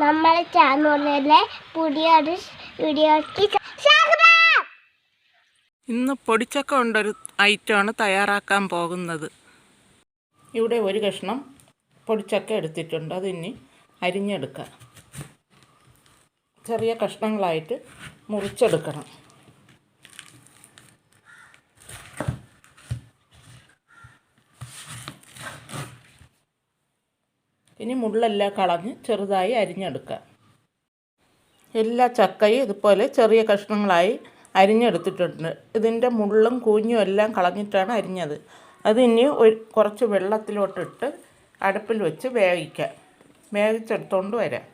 നമ്മളെ ചാനലിലെ പുതിയൊരു വീഡിയോയ്ക്ക് ഇന്ന് പൊടിച്ചക്ക കൊണ്ടൊരു ഐറ്റമാണ് തയ്യാറാക്കാൻ പോകുന്നത്. ഇവിടെ ഒരു കഷ്ണം പൊടിച്ചക്ക എടുത്തിട്ടുണ്ട്. അതിനി അരിഞ്ഞെടുക്കാം. ചെറിയ കഷ്ണങ്ങളായിട്ട് മുറിച്ചെടുക്കണം ഇനി മുള്ളെല്ലാം കളഞ്ഞ് ചെറുതായി അരിഞ്ഞെടുക്കുക. എല്ലാ ചക്കയും ഇതുപോലെ ചെറിയ കഷ്ണങ്ങളായി അരിഞ്ഞെടുത്തിട്ടുണ്ട്. ഇതിന്റെ മുള്ളും കൂഞ്ഞും എല്ലാം കളഞ്ഞിട്ടാണ് അരിഞ്ഞത്. അത് ഇനി കുറച്ച് വെള്ളത്തിലോട്ടിട്ട് അടുപ്പിൽ വെച്ച് വേവിക്കാം വേവിച്ചെടുത്തോണ്ട് വരാം.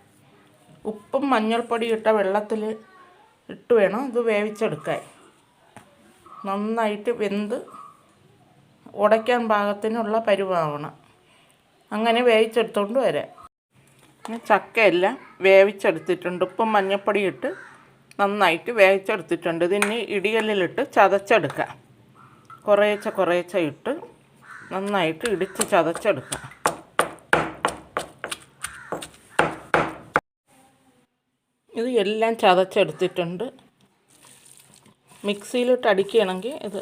ഉപ്പും മഞ്ഞൾപ്പൊടി ഇട്ട വെള്ളത്തിൽ ഇട്ട് വേണം ഇത് വേവിച്ചെടുക്കാൻ. നന്നായിട്ട് വെന്ത് ഉടയ്ക്കാൻ പാകത്തിനുള്ള പരുവാവണം. അങ്ങനെ വേവിച്ചെടുത്തോണ്ട് വരാം. ചക്കയെല്ലാം വേവിച്ചെടുത്തിട്ടുണ്ട്. ഉപ്പും മഞ്ഞപ്പൊടി ഇട്ട് നന്നായിട്ട് വേവിച്ചെടുത്തിട്ടുണ്ട്. ഇതിന് ഇടികല്ലിലിട്ട് ചതച്ചെടുക്കാം. കുറേച്ച കുറേച്ച ഇട്ട് നന്നായിട്ട് ഇടിച്ച് ചതച്ചെടുക്കാം. ഇത് എല്ലാം ചതച്ചെടുത്തിട്ടുണ്ട്. മിക്സിയിലിട്ട് അടിക്കുകയാണെങ്കിൽ ഇത്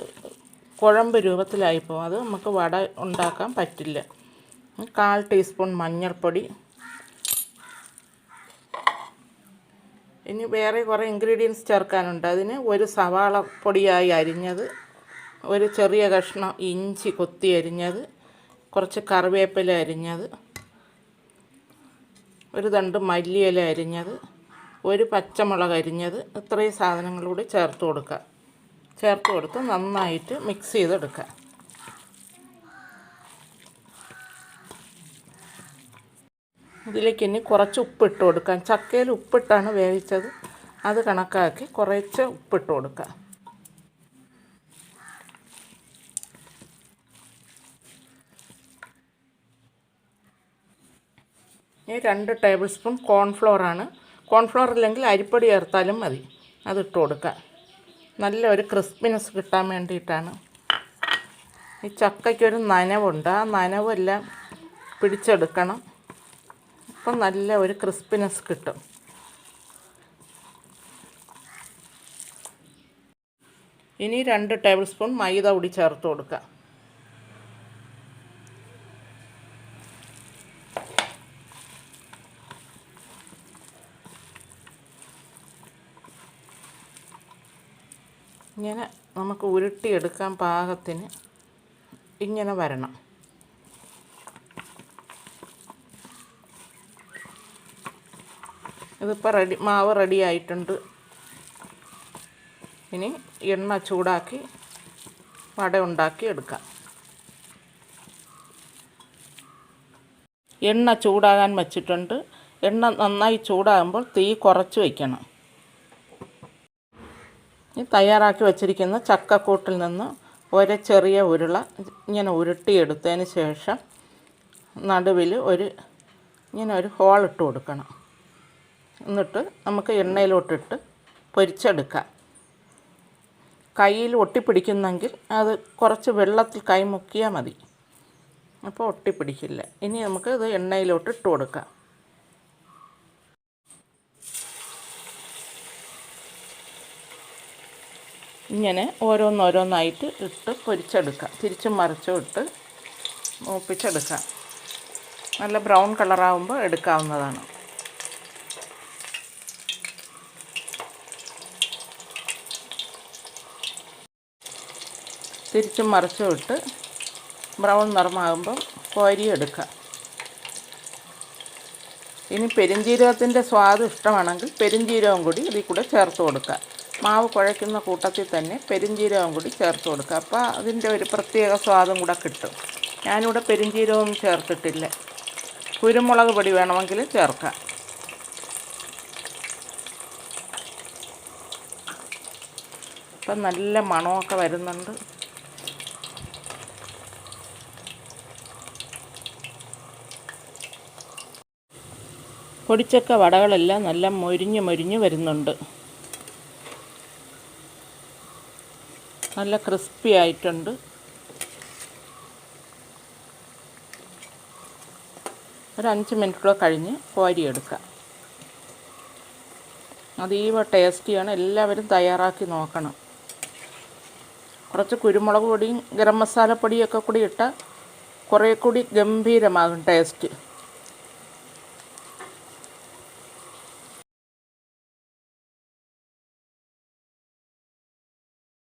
കുഴമ്പ് രൂപത്തിലായി പോകും. അത് നമുക്ക് വട ഉണ്ടാക്കാൻ പറ്റില്ല. കാൽ ടീസ്പൂൺ മഞ്ഞൾപ്പൊടി. ഇനി വേറെ കുറേ ഇൻഗ്രീഡിയൻസ് ചേർക്കാനുണ്ട്. അതിന് ഒരു സവാള പൊടിയായി അരിഞ്ഞത് ഒരു ചെറിയ കഷ്ണം ഇഞ്ചി കൊത്തി അരിഞ്ഞത് കുറച്ച് കറിവേപ്പില അരിഞ്ഞത് ഒരു തണ്ട് മല്ലിയില അരിഞ്ഞത് ഒരു പച്ചമുളക് അരിഞ്ഞത് ഇത്രയും സാധനങ്ങളൂടി ചേർത്ത് കൊടുക്കുക. ചേർത്ത് കൊടുത്ത് നന്നായിട്ട് മിക്സ് ചെയ്തെടുക്കുക. ഇതിലേക്ക് ഇനി കുറച്ച് ഉപ്പിട്ട് കൊടുക്കാം. ചക്കയിൽ ഉപ്പിട്ടാണ് വേവിച്ചത്. അത് കണക്കാക്കി കുറച്ച് ഉപ്പിട്ട് കൊടുക്കുക ഇനി രണ്ട് ടേബിൾ സ്പൂൺ കോൺഫ്ലോറാണ് കോൺഫ്ലോർ ഇല്ലെങ്കിൽ അരിപ്പൊടി ചേർത്താലും മതി. അത് ഇട്ട് കൊടുക്കുക നല്ല ഒരു ക്രിസ്പിനെസ് കിട്ടാൻ വേണ്ടിയിട്ടാണ്. ഈ ചക്കയ്ക്കൊരു നനവുണ്ട്. ആ നനവെല്ലാം പിടിച്ചെടുക്കണം. അപ്പം നല്ല ഒരു ക്രിസ്പിനെസ് കിട്ടും. ഇനി രണ്ട് ടേബിൾ സ്പൂൺ മൈദ കൂടി ചേർത്ത് കൊടുക്കുക ഇങ്ങനെ നമുക്ക് ഉരുട്ടിയെടുക്കാൻ പാകത്തിന് ഇങ്ങനെ വരണം. ഇതിപ്പോൾ റെഡി മാവ് റെഡി ആയിട്ടുണ്ട്. ഇനി എണ്ണ ചൂടാക്കി വട ഉണ്ടാക്കി എടുക്കാം. എണ്ണ ചൂടാകാൻ വച്ചിട്ടുണ്ട്. എണ്ണ നന്നായി ചൂടാകുമ്പോൾ തീ കുറച്ച് വയ്ക്കണം ഈ തയ്യാറാക്കി വച്ചിരിക്കുന്ന ചക്കക്കൂട്ടിൽ നിന്ന് ഒരു ചെറിയ ഉരുള ഇങ്ങനെ ഉരുട്ടിയെടുത്തതിന് ശേഷം നടുവിൽ ഒരു ഇങ്ങനെ ഒരു ഹോൾ ഇട്ട് കൊടുക്കണം. എന്നിട്ട് നമുക്ക് എണ്ണയിലോട്ടിട്ട് പൊരിച്ചെടുക്കാം. കയ്യിൽ ഒട്ടിപ്പിടിക്കുന്നെങ്കിൽ അത് കുറച്ച് വെള്ളത്തിൽ കൈ മുക്കിയാൽ മതി. അപ്പോൾ ഒട്ടിപ്പിടിക്കില്ല. ഇനി നമുക്ക് ഇത് എണ്ണയിലോട്ട് ഇട്ട് കൊടുക്കാം. ഇങ്ങനെ ഓരോന്നോരോന്നായിട്ട് ഇട്ട് പൊരിച്ചെടുക്കാം. തിരിച്ചും മറിച്ചും ഇട്ട് മൂപ്പിച്ചെടുക്കാം. നല്ല ബ്രൗൺ കളറാകുമ്പോൾ എടുക്കാവുന്നതാണ്. തിരിച്ചും മറിച്ചും ഇട്ട് ബ്രൗൺ നിറമാകുമ്പം കോരി എടുക്കുക ഇനി പെരിഞ്ജീരകത്തിന്റെ സ്വാദ് ഇഷ്ടമാണെങ്കിൽ പെരിഞ്ജീരകം കൂടി ഇതിൽ കൂടെ ചേർത്ത് കൊടുക്കുക മാവ് കുഴയ്ക്കുന്ന കൂട്ടത്തിൽ തന്നെ പെരിഞ്ജീരകം കൂടി ചേർത്ത് കൊടുക്കുക അപ്പോൾ അതിന്റെ ഒരു പ്രത്യേക സ്വാദും കൂടെ കിട്ടും. ഞാനിവിടെ പെരിഞ്ജീരകവും ചേർത്തിട്ടില്ല. കുരുമുളക് പൊടി വേണമെങ്കിൽ ചേർക്കാം. ഇപ്പം നല്ല മണമൊക്കെ വരുന്നുണ്ട്. പൊടിച്ചക്ക വടകളെല്ലാം നല്ല മൊരിഞ്ഞ് മൊരിഞ്ഞ് വരുന്നുണ്ട്. നല്ല ക്രിസ്പി ആയിട്ടുണ്ട്. ഒരു അഞ്ച് മിനിറ്റ് കഴിഞ്ഞ് കഴിഞ്ഞ് കോരിയെടുക്കാം. അതീവ ടേസ്റ്റിയാണ്. എല്ലാവരും തയ്യാറാക്കി നോക്കണം. കുറച്ച് കുരുമുളക് പൊടിയും ഗരം മസാലപ്പൊടിയൊക്കെ കൂടി ഇട്ടാൽ കുറേ കൂടി ഗംഭീരമാകും ടേസ്റ്റ്.